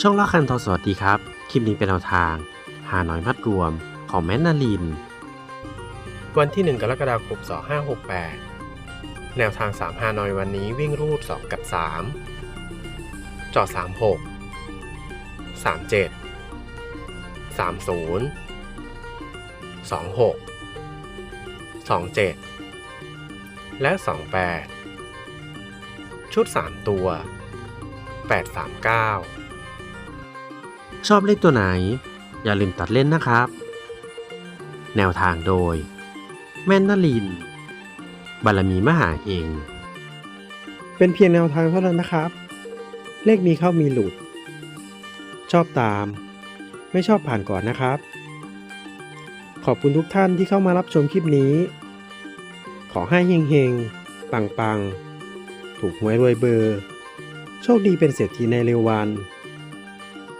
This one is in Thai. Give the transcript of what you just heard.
ช่องละคันทอสวัสดีครับ คลิปนี้เป็นแนวทาง หาหน่อยมัดรวมของแมนนาลิน วันที่ 1 กรกฎาคม 2568 แนวทาง3ฮาหน่อยวันนี้วิ่งรูด 2 กับ 3 จอด 36 37 30 26 27 และ 28 ชุด 3 ตัว 839 ชอบเลขตัวไหน อย่าลืมตัดเล่นนะครับ แนวทางโดย แม่นนลิน บารมีมหาเองเป็นเพียงแนวทางเท่านั้นนะครับ เลขมีเข้ามีหลุด ชอบตาม ไม่ชอบผ่านก่อนนะครับ ขอบคุณทุกท่านที่เข้ามารับชมคลิปนี้ ขอให้เฮงๆ ปังๆ ถูกหวยรวยเบอร์ โชคดีเป็นเศรษฐีในเร็ววัน